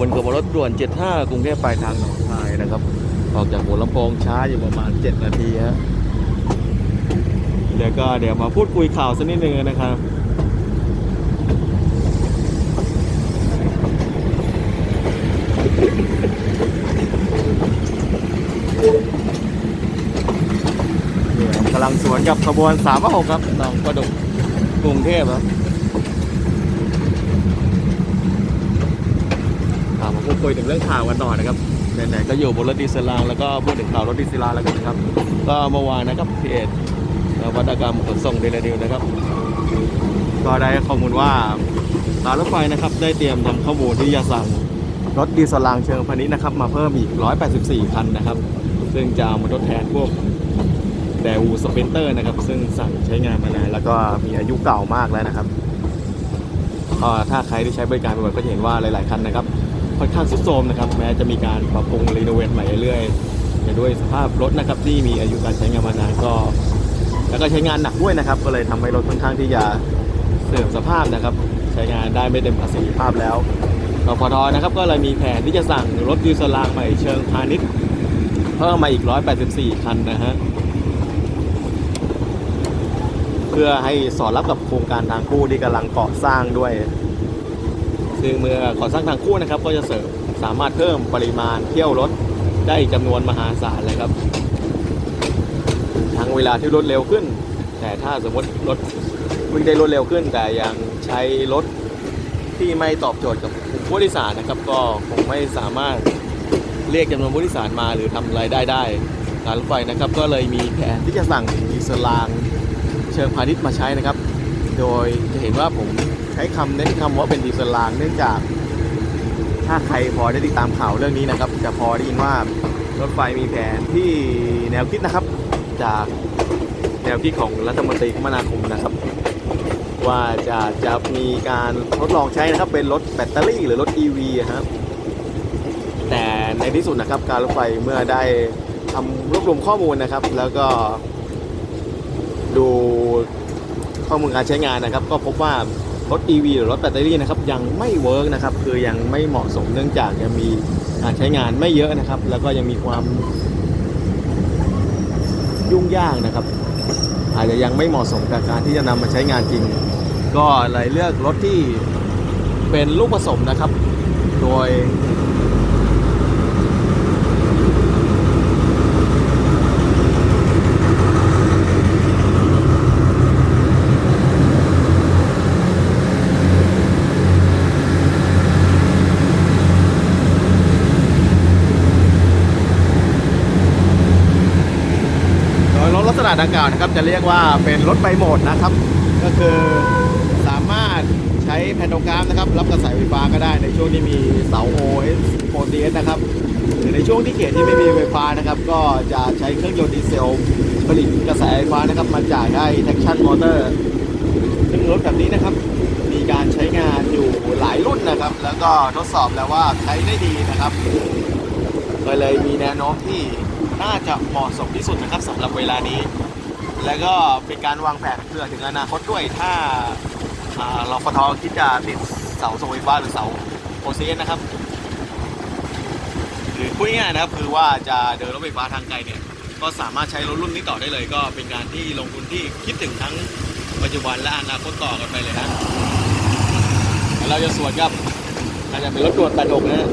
บนขบวนรถด่วน 75 กรุงเทพปลายทางหนองคายนะครับ ออกจากหัวลำโพงช้าอยู่ประมาณ 7 นาทีฮะเดี๋ยวก็เดี๋ยวมาพูดคุยข่าวสักนิดนึงนะครับเนี่ยกำลังสวนกับขบวน3ามหกครับหนองประดุกกรุงเทพครับอ่ามาพูด คุยถึงเรื่องข่าวกันหน่อนะครับไหนๆก็อยู่บนรถดีเซลางแล้วก็พูดถึงข่าวรถดีเซลาแล้วกันนะครับ ก็เมื่อวานนะครับเพจวัตกรรมขนส่งเดลเดียวนะครับ ก็ได้ข้อมูลว่าการรถไฟนะครับได้เตรียมทำข้อมูลที่จะสั่งรถดีเซลางเชิงพาณิชย์นะครับ มาเพิ่มอีก 184 คันนะครับ ซึ่งจะเอามาทดแทนพวกแดวูสเปนเตอร์นะครับ ซึ่งสั่งใช้งานมานานแล้วก็มีอายุเก่ามากแล้วนะครับก็ถ้าใครที่ใช้บริการบ่อยๆก็จะเห็นว่าหลาย ๆ คันนะครับ ค่อนข้างสุดโทรมนะครับแม้จะมีการปรับปรุงรีโนเวทใหม่เรื่อยๆแต่ด้วยสภาพรถนะครับที่มีอายุการใช้งานมานานก็ แล้วก็ใช้งานหนักด้วยนะครับ ก็เลยทำให้รถค่อนข้างที่จะเสื่อมสภาพนะครับ ใช้งานได้ไม่เต็มประสิทธิภาพแล้วกพทนะครับก็เลยมีแผนที่จะสั่งรถดีเซลางใหม่เชิงพาณิชย์เพิ่มมาอีก 184 คันนะฮะเพื่อให้สอดรับกับโครงการทางคู่ที่กำลังก่อสร้างด้วย ซึ่งเมื่อก่อสร้างทางคู่นะครับก็จะเสริมสามารถเพิ่มปริมาณเที่ยวรถได้จำนวนมหาศาลเลยครับ ทั้งเวลาที่รถเร็วขึ้น แต่ถ้าสมมติรถวิ่งได้รถเร็วขึ้น แต่ยังใช้รถที่ไม่ตอบโจทย์กับผู้โดยสารนะครับ ก็คงไม่สามารถเรียกจำนวนผู้โดยสารมาหรือทำรายได้ได้การรถไฟนะครับ ก็เลยมีแผนที่จะสั่งดีเซลรางเชิงพาณิชย์มาใช้นะครับ โดยจะเห็นว่าผม ช้คำเน้นคำว่าเป็นดีเซลรางเนื่องจาก ถ้าใครพอได้ติดตามข่าวเรื่องนี้นะครับ จะพอได้ยินว่ารถไฟมีแผนที่แนวคิดนะครับ จากแนวคิดของรัฐมนตรีคมนาคมนะครับ ว่าจะจะมีการทดลองใช้นะครับเป็นรถแบตเตอรี่หรือรถ EV อะครับแต่ในที่สุดนะครับ การรถไฟเมื่อได้ทำรวบรวมข้อมูลนะครับ แล้วก็ดูข้อมูลการใช้งานนะครับ ก็พบว่า รถ EV หรือรถแบตเตอรี่นะครับยังไม่เวิร์กนะครับคือยังไม่เหมาะสมเนื่องจากยังมีการใช้งานไม่เยอะนะครับ แล้วก็ยังมีความยุ่งยากนะครับ อาจจะยังไม่เหมาะสมกับการที่จะนำมาใช้งานจริง ก็เลยเลือกรถที่เป็นลูกผสมนะครับ โดย ลักษณะดังกล่าวนะครับ จะเรียกว่าเป็นรถไฟโหมดนะครับ ก็คือสามารถใช้แผ่นโตกรามนะครับ รับกระแสไฟฟ้าก็ได้ในช่วงที่มีเสา OS 4 d นะครับหรือในช่วงที่เขตที่ไม่มีไฟฟ้านะครับ ก็จะใช้เครื่องยนต์ดีเซลผลิตกระแสไฟฟ้านะครับมาจ่ายได้ traction motor ซึ่งรถแบบนี้นะครับ มีการใช้งานอยู่หลายรุ่นนะครับ แล้วก็ทดสอบแล้วว่าใช้ได้ดีนะครับก็เลยมีแนวโน้มที่ น่าจะเหมาะสมที่สุดนะครับสำหรับเวลานี้ แล้วก็เป็นการวางแผนเพื่อถึงอนาคตด้วยถ้าอ่าฟทคิดจะติดเสาส่งไฟฟ้าหรือเสาโอเซนนะครับหรือพูดง่ายๆนะครับคือว่าจะเดินรถไฟฟ้าทางไกลเนี่ยก็สามารถใช้รถรุ่นนี้ต่อได้เลย ก็เป็นการที่ลงทุนที่คิดถึงทั้งปัจจุบันและอนาคตต่อกันไปเลยนะเราจะสวนกับอาจจะเป็นรถด่วน86นะฮะ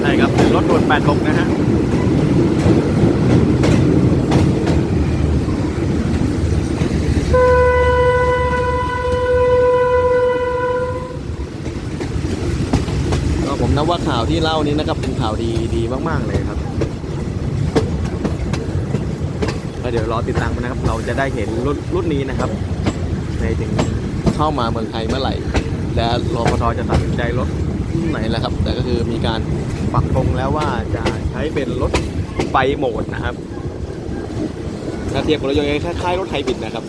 ใช่ครับเป็นรถด่วน86นะฮะ ผมนับว่าข่าวที่เล่านี้นะครับเป็นข่าวดีดีมาก ๆ เลยครับก็เดี๋ยวรอติดตามนะครับ เราจะได้เห็นรุ่นรุ่นนี้นะครับ ในถึงเข้ามาเมืองไทยเมื่อไหร่ และรอพทจะตัดสินใจรถไหนแหละครับ แต่ก็คือมีการปักธงแล้วว่าจะใช้เป็นรถไฟโหมดนะครับถ้าเทียบกับรถยนต์คล้ายๆรถไฮบริดนะครับ